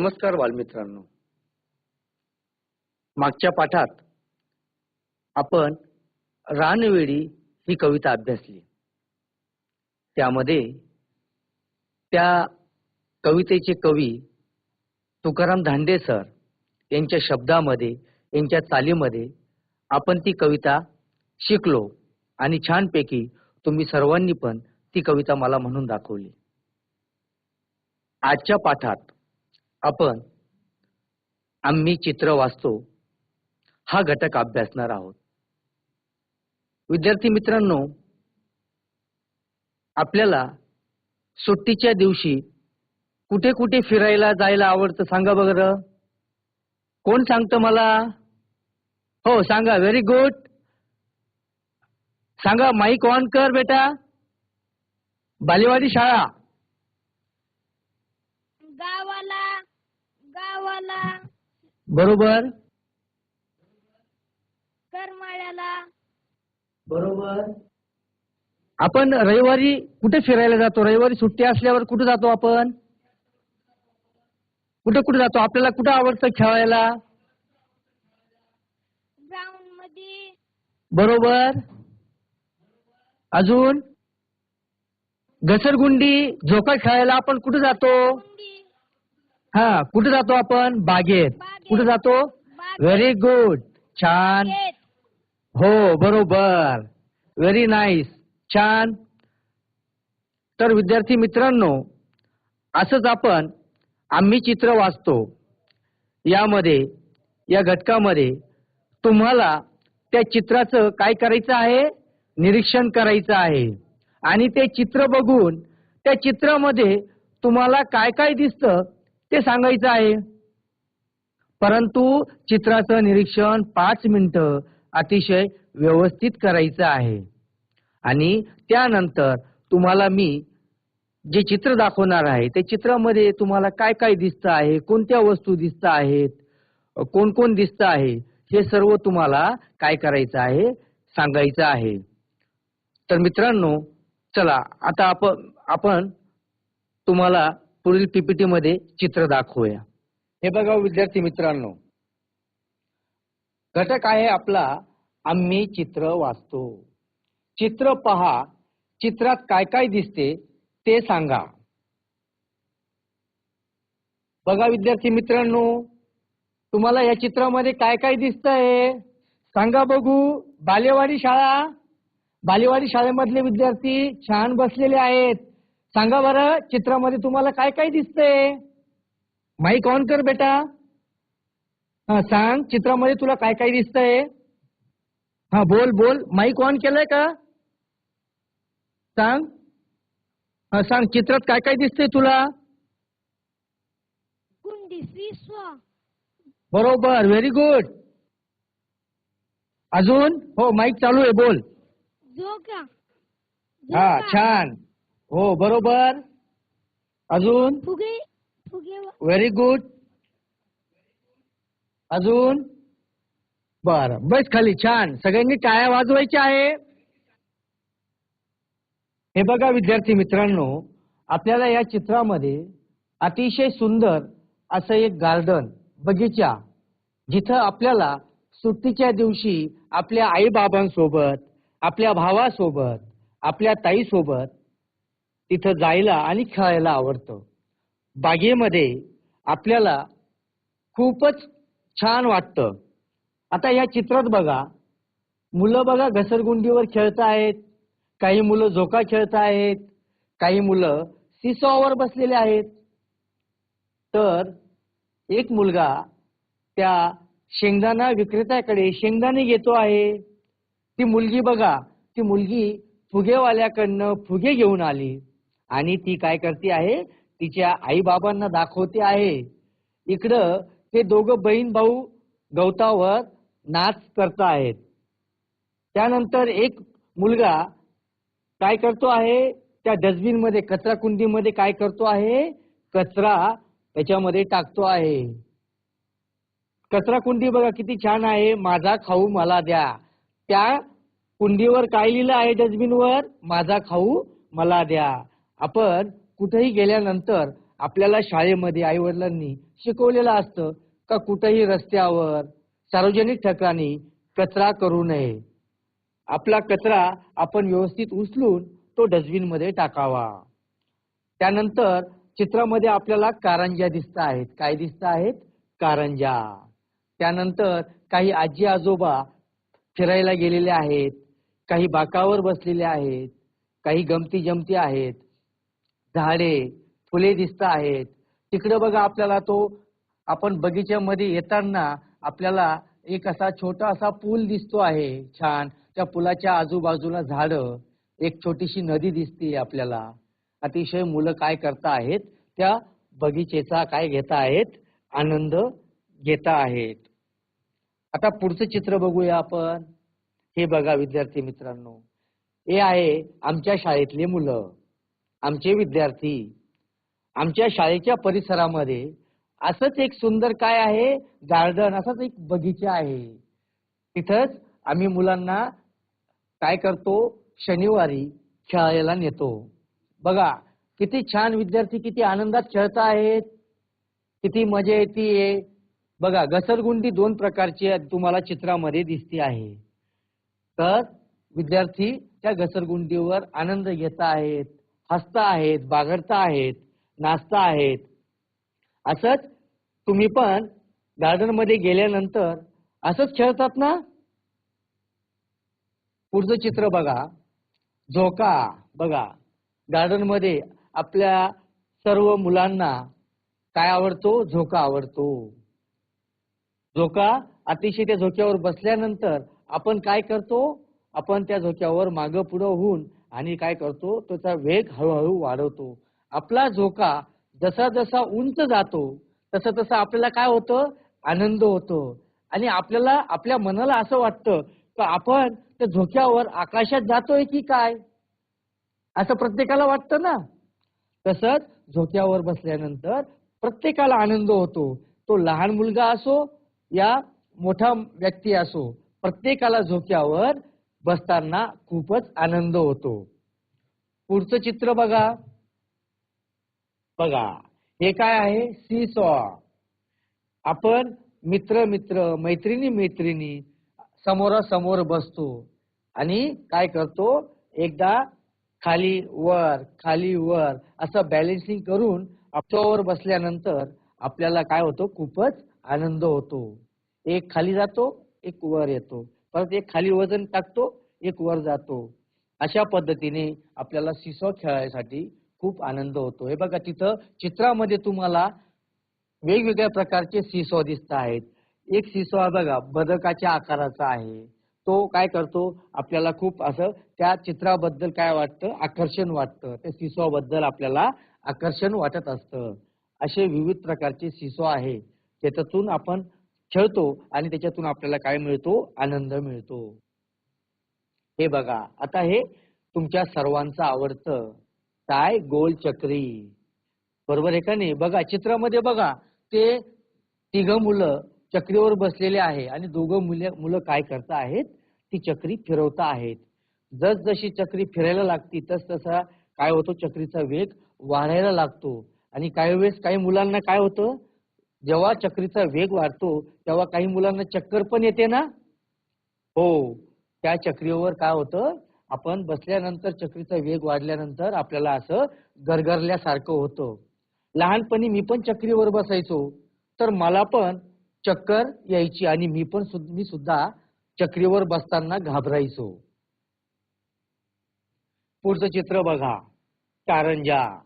नमस्कार बालमित्रांनो मागच्या पाठात आपण रानवेळी ही कविता अभ्यासली. त्यामध्ये त्या कवितेचे कवी तुकाराम धांडे सर यांच्या शब्दामध्ये यांच्या चालीमध्ये आपण ती कविता शिकलो आणि छानपैकी तुम्ही सर्वांनी पण ती कविता मला म्हणून दाखवली. आजच्या पाठात आपण आम्ही चित्र वाचतो हा घटक अभ्यासणार आहोत. विद्यार्थी मित्रांनो आपल्याला सुट्टीच्या दिवशी कुठे कुठे फिरायला जायला आवडतं सांगा बरं. कोण सांगतं मला? हो सांगा. व्हेरी गुड सांगा माईक ऑन कर बेटा. बालेवाडी शाळा. बरोबर? करमाळ्याला. बरोबर. आपण रविवारी कुठे फिरायला जातो? रविवारी सुट्टी असल्यावर कुठे जातो आपण? कुठे कुठे जातो? आपल्याला कुठं आवडतं खेळायला? ग्राउंडमध्ये बरोबर. अजून? घसरगुंडी झोका खेळायला आपण कुठे जातो? हा कुठे जातो आपण? बागेत. कुठे जातो. व्हेरी गुड छान. हो बरोबर. व्हेरी नाईस छान. तर विद्यार्थी मित्रांनो असंच आपण आम्ही चित्र वाचतो. यामध्ये या घटकामध्ये तुम्हाला त्या चित्राचं काय करायचं आहे? निरीक्षण करायचं आहे. आणि ते चित्र बघून त्या चित्रामध्ये तुम्हाला काय काय दिसतं? ते सांगायचं आहे. परंतु चित्राचं निरीक्षण पाच मिनिटं अतिशय व्यवस्थित करायचं आहे. आणि त्यानंतर तुम्हाला मी जे चित्र दाखवणार आहे त्या चित्रामध्ये तुम्हाला काय काय दिसतं आहे कोणत्या वस्तू दिसत आहेत कोण कोण दिसतं आहे हे सर्व तुम्हाला काय करायचं आहे सांगायचं आहे. तर मित्रांनो चला आता आपण आपण तुम्हाला पुढील पीपीटी मध्ये चित्र दाखवूया. हे बघा विद्यार्थी मित्रांनो. घटक आहे आपला आम्ही चित्र वाचतो. चित्र पहा चित्रात काय काय दिसते ते सांगा. बघा विद्यार्थी मित्रांनो तुम्हाला या चित्रामध्ये काय काय दिसतंय? सांगा बघू. बालेवाडी शाळा. बालेवाडी शाळेमधले विद्यार्थी छान बसलेले आहेत. सांगा बरं चित्रामध्ये तुम्हाला काय काय दिसतंय? माईक ऑन कर बेटा. हा सांग चित्रामध्ये तुला काय काय दिसतंय? हा बोल बोल. माईक ऑन केलंय का? सांग. हा सांग चित्रात काय काय दिसतंय तुला? बरोबर व्हेरी गुड अजून? हो माईक चालू आहे बोल. हा. छान. हो बरोबर. अजून? फुगे फुगे व्हेरी गुड अजून? बर बस खाली छान. सगळ्यांनी टाळ्या वाजवायच्या आहे. हे बघा विद्यार्थी मित्रांनो आपल्याला या चित्रामध्ये अतिशय सुंदर असं एक गार्डन बगीचा जिथं आपल्याला सुट्टीच्या दिवशी आपल्या आई बाबांसोबत आपल्या भावासोबत आपल्या ताईसोबत तिथं जायला आणि खेळायला आवडतं. बागेमध्ये आपल्याला खूपच छान वाटतं. आता या चित्रात बघा मुलं बघा घसरगुंडीवर खेळत आहेत काही मुलं झोका खेळत आहेत काही मुलं सिसॉवर बसलेले आहेत. तर एक मुलगा त्या शेंगदाणा विक्रेत्याकडे शेंगदाणे घेतो आहे. ती मुलगी बघा ती मुलगी फुगेवाल्याकडनं फुगे घेऊन आली. आणि ती काय करते आहे? तिच्या आई बाबांना दाखवते आहे. इकडं ते दोघं बहीण भाऊ गवतावर नाच करत आहेत. त्यानंतर एक मुलगा काय करतो आहे? त्या डस्टबिनमध्ये कचरा कुंडीमध्ये काय करतो आहे? कचरा त्याच्यामध्ये टाकतो आहे. कचरा कुंडी बघा किती छान आहे. माझा खाऊ मला द्या. त्या कुंडीवर काय लिहिलं आहे डस्टबिन वर माझा खाऊ मला द्या. आपण कुठेही गेल्यानंतर आपल्याला शाळेमध्ये आई वडिलांनी शिकवलेलं असतं का कुठेही रस्त्यावर सार्वजनिक ठिकाणी कचरा करू नये. आपला कचरा आपण व्यवस्थित उचलून तो डस्टबिनमध्ये टाकावा. त्यानंतर चित्रामध्ये आपल्याला कारंज्या दिसत आहेत. काय दिसत आहेत? कारंजा. त्यानंतर काही आजी आजोबा फिरायला गेलेले आहेत. काही बाकावर बसलेले आहेत. काही गमती जमती आहेत. झाडे फुले दिसत आहेत. तिकडे बघा आपल्याला तो आपण बगीच्यामध्ये येताना आपल्याला एक असा छोटा असा पूल दिसतो आहे. छान. त्या पुलाच्या आजूबाजूला झाड. एक छोटीशी नदी दिसते आपल्याला. अतिशय मुलं काय करता आहेत त्या बगीचेचा काय घेता आहेत आनंद घेता आहेत. आता पुढचं चित्र बघूया आपण. हे बघा विद्यार्थी मित्रांनो. हे आहे आमच्या शाळेतले मुलं. आमचे विद्यार्थी आमच्या शाळेच्या परिसरामध्ये असंच एक सुंदर काय आहे? गार्डन असाच एक बगीचा आहे. तिथंच आम्ही मुलांना काय करतो? शनिवारी खेळायला नेतो. बघा किती छान विद्यार्थी किती आनंदात खेळत आहेत. किती मजा येते. बघा घसरगुंडी दोन प्रकारची तुम्हाला चित्रामध्ये दिसते आहे. तर विद्यार्थी त्या घसरगुंडीवर आनंद घेत आहेत. हसता आहेत बागडता आहेत नाचता आहेत. असंच तुम्ही पण गार्डनमध्ये गेल्यानंतर असंच खेळतात ना? पुढचं चित्र बघा. झोका. बघा. गार्डनमध्ये आपल्या सर्व मुलांना काय आवडतो? झोका आवडतो. झोका अतिशय त्या झोक्यावर बसल्यानंतर आपण काय करतो? आपण त्या झोक्यावर मागं पुढं होऊन आणि काय करतो? त्याचा वेग हळूहळू वाढवतो. आपला झोका जसा जसा उंच जातो तसं तसं आपल्याला काय होतं? आनंद होतो. आणि आपल्याला आपल्या मनाला असं वाटतं की आपण त्या झोक्यावर आकाशात जातोय की काय? असं प्रत्येकाला वाटतं ना? तसंच झोक्यावर बसल्यानंतर प्रत्येकाला आनंद होतो. तो लहान मुलगा असो या मोठा व्यक्ती असो प्रत्येकाला झोक्यावर बसताना खूपच आनंद होतो. पुढचं चित्र बघा. बघा. हे काय आहे? सी सॉ आपण मित्र मित्र मैत्रिणी मैत्रिणी समोरासमोर बसतो आणि काय करतो? एकदा खाली वर खाली वर असं बॅलेन्सिंग करून आपल्यावर बसल्यानंतर आपल्याला काय होतो? खूपच आनंद होतो. एक खाली जातो एक वर येतो. परत एक खाली वजन टाकतो एक वर जातो. अशा पद्धतीने आपल्याला सिसो खेळायसाठी खूप आनंद होतो. हे बघा तिथं चित्रामध्ये तुम्हाला वेगवेगळ्या प्रकारचे सिसो दिसत आहेत. एक सिसो बघा बदकाच्या आकाराचा आहे. तो काय करतो आपल्याला खूप असं त्या चित्राबद्दल काय वाटतं? आकर्षण वाटतं. त्या सिसो बद्दल आपल्याला आकर्षण वाटत असतं. असे विविध प्रकारचे सिसो आहे. त्याच्यातून आपण खेळतो आणि त्याच्यातून आपल्याला काय मिळतो? आनंद मिळतो. हे बघा आता हे तुमच्या सर्वांचं आवडतं. काय? गोल चक्री. बरोबर आहे का नाही? बघा चित्रामध्ये बघा ते तिघ मुलं चक्रीवर बसलेले आहे आणि दोघं मुले मुलं काय करता आहेत? ती चक्री फिरवता आहेत. जस जशी चक्री फिरायला लागती तस तसा काय होतो? चक्रीचा वेग वाढायला लागतो. आणि काही वेळेस काही मुलांना काय होतं? जेव्हा चक्रीचा वेग वाढतो तेव्हा काही मुलांना चक्कर पण येते ना? हो. त्या चक्रीवर काय होतं? आपण बसल्यानंतर चक्रीचा वेग वाढल्यानंतर आपल्याला असं गरगरल्यासारखं होतं. लहानपणी मी पण चक्रीवर बसायचो. तर मला पण चक्कर यायची आणि मी पण मी सुद्धा चक्रीवर बसताना घाबरायचो. पुढचं चित्र बघा. कारंजा.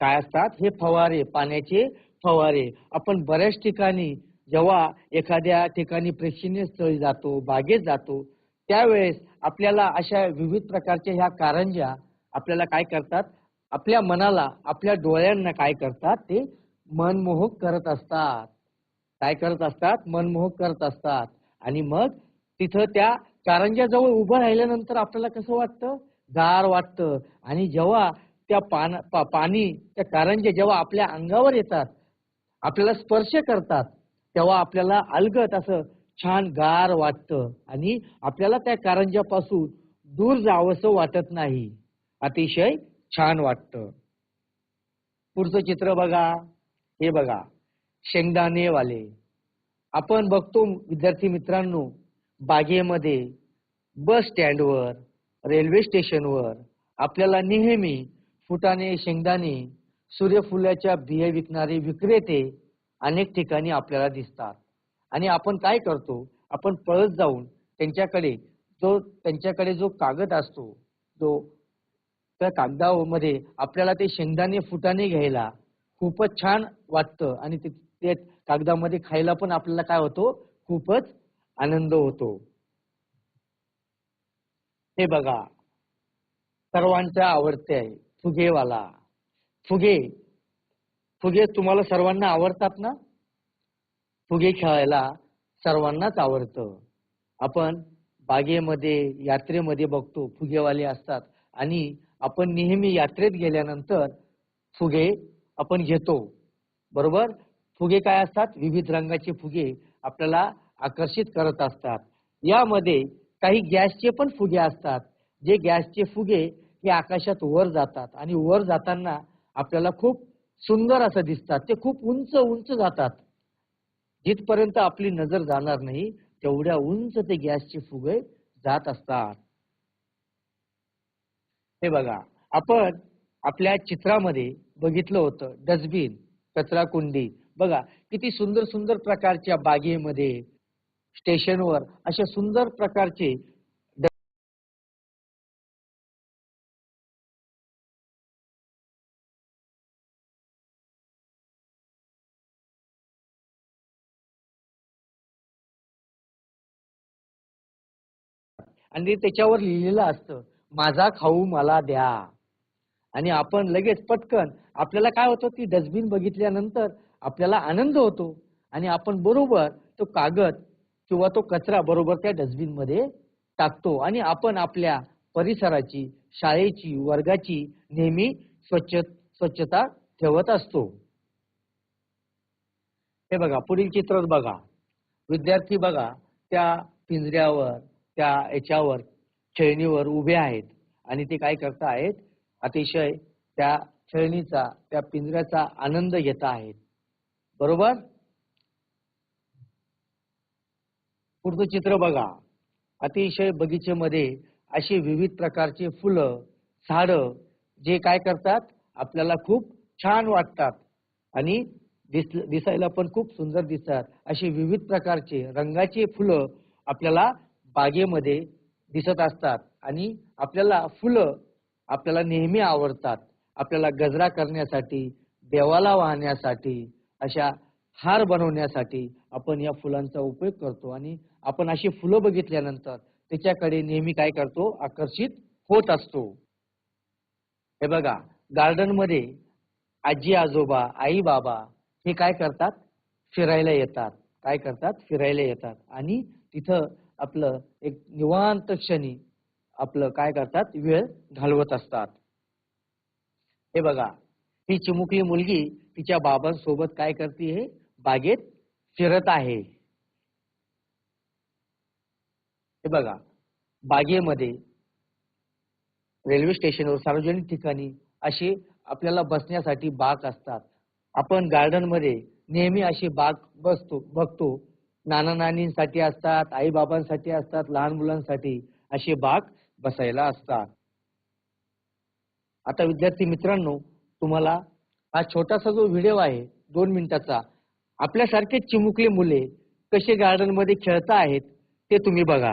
काय असतात? हे फवारे पाण्याचे फवारे. आपण बऱ्याच ठिकाणी जेव्हा एखाद्या ठिकाणी प्रेक्षणीय स्थळी जातो बागेत जातो त्यावेळेस आपल्याला अशा विविध प्रकारच्या ह्या कारंजा आपल्याला काय करतात? आपल्या मनाला आपल्या डोळ्यांना काय करतात? ते मनमोहक करत असतात. काय करत असतात? मनमोहक करत असतात. आणि मग तिथं त्या कारंजाजवळ उभं राहिल्यानंतर आपल्याला कसं वाटतं? गार वाटतं. आणि जेव्हा त्या पान पा- पाणी त्या कारंजे जेव्हा आपल्या अंगावर येतात आपल्याला स्पर्श करतात तेव्हा आपल्याला अलगत असं छान गार वाटतं आणि आपल्याला त्या कारंजापासून दूर जावंसं वाटत नाही. अतिशय छान वाटतं. पुढचं चित्र बघा. हे बघा. शेंगदाणेवाले. आपण बघतो विद्यार्थी मित्रांनो बागेमध्ये बस स्टँडवर रेल्वे स्टेशनवर आपल्याला नेहमी फुटाणे शेंगदाणे सूर्यफुलाच्या बिया विकणारे विक्रेते अनेक ठिकाणी आपल्याला दिसतात. आणि आपण काय करतो? आपण पळत जाऊन त्यांच्याकडे जो त्यांच्याकडे जो कागद असतो जो त्या कागदामध्ये आपल्याला ते शेंगदाणे फुटाने घ्यायला खूपच छान वाटतं. आणि ते ते कागदामध्ये खायला पण आपल्याला काय होतो? खूपच आनंद होतो. हे बघा. सर्वांच्या आवडते आहे फुगेवाला. फुगे. फुगे तुम्हाला सर्वांना आवडतात ना? फुगे खेळायला सर्वांनाच आवडतं. आपण बागेमध्ये यात्रेमध्ये बघतो फुगेवाले असतात. आणि आपण नेहमी यात्रेत गेल्यानंतर फुगे आपण घेतो. बरोबर? फुगे काय असतात? विविध रंगाचे फुगे आपल्याला आकर्षित करत असतात. यामध्ये काही गॅसचे पण फुगे असतात. जे गॅसचे फुगे हे आकाशात वर जातात. आणि वर जाताना आपल्याला खूप सुंदर असं दिसतात. ते खूप उंच उंच जातात. जिथपर्यंत आपली नजर जाणार नाही तेवढ्या उंच ते गॅसचे फुगे जात असतात. हे बघा आपण आपल्या चित्रामध्ये बघितलं होतं डस्टबिन कचरा कुंडी बघा किती सुंदर सुंदर प्रकारच्या बागेमध्ये स्टेशनवर अशा सुंदर प्रकारचे आणि त्याच्यावर लिहिलेलं असतं माझा खाऊ मला द्या. आणि आपण लगेच पटकन आपल्याला काय होतं ती डस्टबिन बघितल्यानंतर आपल्याला आनंद होतो. आणि आपण बरोबर तो कागद किंवा तो कचरा बरोबर त्या डस्टबिनमध्ये टाकतो. आणि आपण आपल्या परिसराची शाळेची वर्गाची नेहमी स्वच्छ स्वच्छता ठेवत असतो. हे बघा पुढील चित्रात बघा. विद्यार्थी बघा त्या पिंजऱ्यावर त्या याच्यावर खेळणीवर उभे आहेत. आणि ते काय करत आहेत? अतिशय त्या खेळणीचा त्या पिंजऱ्याचा आनंद घेत आहेत. बरोबर? पुढचं चित्र बघा. अतिशय बगीचेमध्ये अशी विविध प्रकारचे फुलं झाडं जे काय करतात? आपल्याला खूप छान वाटतात. आणि दिस दिसायला पण खूप सुंदर दिसतात. अशी विविध प्रकारचे रंगाचे फुलं आपल्याला बागेमध्ये दिसत असतात आणि आपल्याला फुलं आपल्याला नेहमी आवडतात. आपल्याला गजरा करण्यासाठी देवाला वाहण्यासाठी अशा हार बनवण्यासाठी आपण या फुलांचा उपयोग करतो आणि आपण अशी फुलं बघितल्यानंतर त्याच्याकडे नेहमी काय करतो? आकर्षित होत असतो. हे बघा गार्डनमध्ये आजी आजोबा आई बाबा हे काय करतात? फिरायला येतात. काय करतात? फिरायला येतात. आणि तिथं आपलं एक निवांत क्षणी आपलं काय करतात? वेळ घालवत असतात. हे बघा ही चिमुकली मुलगी तिच्या बाबांसोबत काय करते हे? बागेत फिरत आहे. हे बघा बागेमध्ये रेल्वे स्टेशनवर सार्वजनिक ठिकाणी अशी आपल्याला बसण्यासाठी बाग असतात. आपण गार्डनमध्ये नेहमी अशी बाग बसतो बघतो. नाना नानींसाठी असतात आई बाबांसाठी असतात लहान मुलांसाठी अशी बाग बसायला असतात. आता विद्यार्थी मित्रांनो तुम्हाला हा छोटासा जो व्हिडिओ आहे दोन मिनिटाचा आपल्यासारखे चिमुकले मुले कसे गार्डनमध्ये खेळता आहेत ते तुम्ही बघा.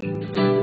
Thank you.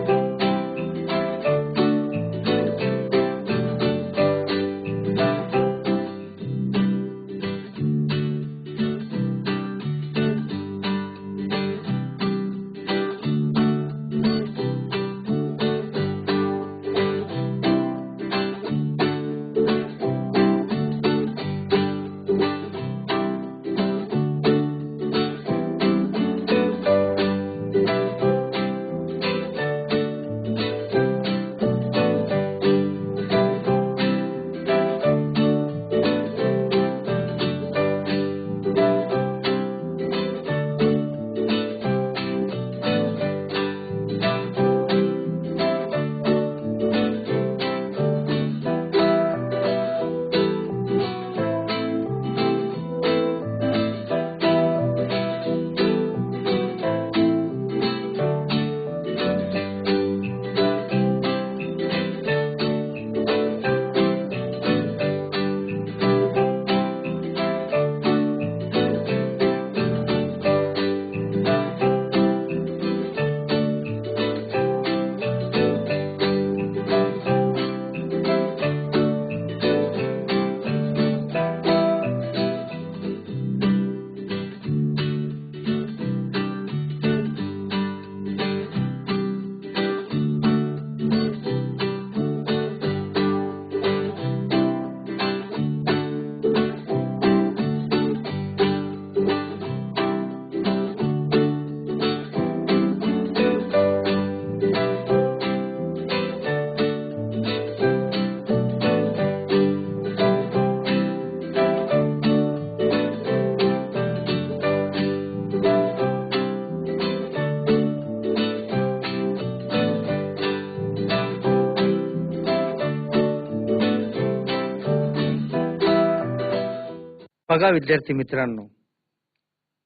बघा विद्यार्थी मित्रांनो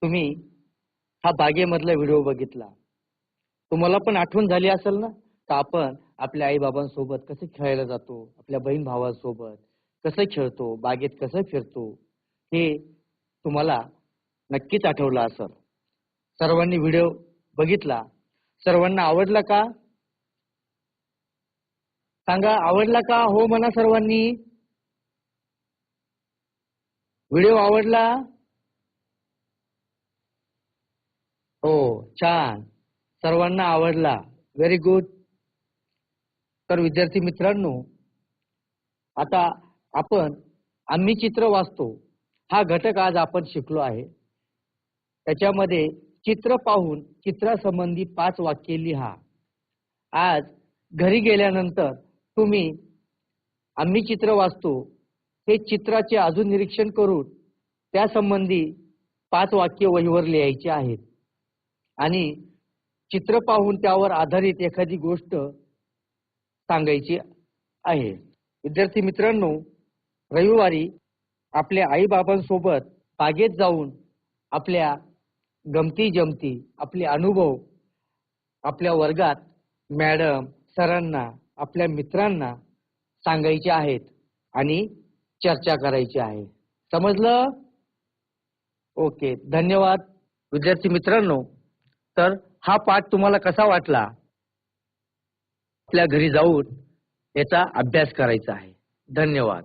तुम्ही हा बागेमधला व्हिडिओ बघितला. तुम्हाला पण आठवण झाली असेल ना तर आपण आपल्या आई बाबांसोबत कसं खेळायला जातो आपल्या बहीण भावासोबत कसं खेळतो बागेत कसं फिरतो हे तुम्हाला नक्कीच आठवलं असेल. सर्वांनी व्हिडिओ बघितला. सर्वांना आवडला का? सांगा आवडला का? हो म्हणा सर्वांनी. व्हिडिओ आवडला? हो छान. सर्वांना आवडला. व्हेरी गुड तर विद्यार्थी मित्रांनो आता आपण आम्ही चित्र वाचतो. हा घटक आज आपण शिकलो आहे. त्याच्यामध्ये चित्र पाहून चित्रासंबंधी पाच वाक्ये लिहा. आज घरी गेल्यानंतर तुम्ही आम्ही चित्र वाचतो. हे चित्राचे अजून निरीक्षण करून त्यासंबंधी पाच वाक्य वहीवर लिहायची आहेत. आणि चित्र पाहून त्यावर आधारित एखादी गोष्ट सांगायची आहे. विद्यार्थी मित्रांनो रविवारी आपल्या आई बाबांसोबत बागेत जाऊन आपल्या गमती जमती आपले अनुभव आपल्या वर्गात मॅडम सरांना आपल्या मित्रांना सांगायचे आहेत. आणि चर्चा करायची आहे. समजलं? ओके. धन्यवाद. विद्यार्थी मित्रांनो तर हा पाठ तुम्हाला कसा वाटला? आपल्या घरी जाऊन याचा अभ्यास करायचा आहे. धन्यवाद.